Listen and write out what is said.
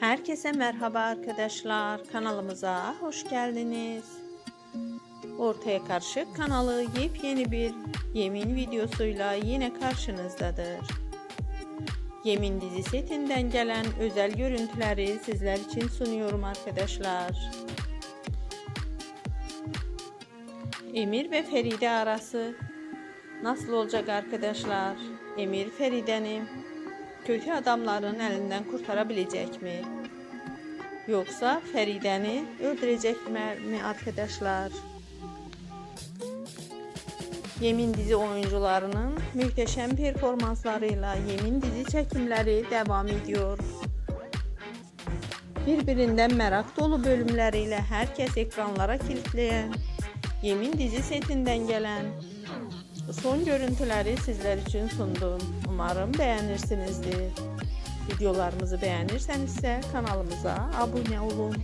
Herkese merhaba arkadaşlar. Kanalımıza hoş geldiniz. Ortaya Karışık kanalı yepyeni bir yemin videosuyla yine karşınızdadır. Yemin dizi setinden gelen özel görüntüleri sizler için sunuyorum arkadaşlar. Emir ve Feride arası nasıl olacak arkadaşlar? Emir Feride'ni kötü adamların elinden kurtarabilecek mi? Yoksa Feride'ni öldürecekler mi arkadaşlar? Yemin dizi oyuncularının muhteşem performanslarıyla Yemin dizi çekimleri devam ediyor. Birbirinden merak dolu bölümleriyle herkes ekranlara kilitleyen Yemin dizi setinden gelen son görüntüleri sizler için sundum. Umarım beğenirsinizdir. Videolarımızı beğenirseniz ise kanalımıza abone olun.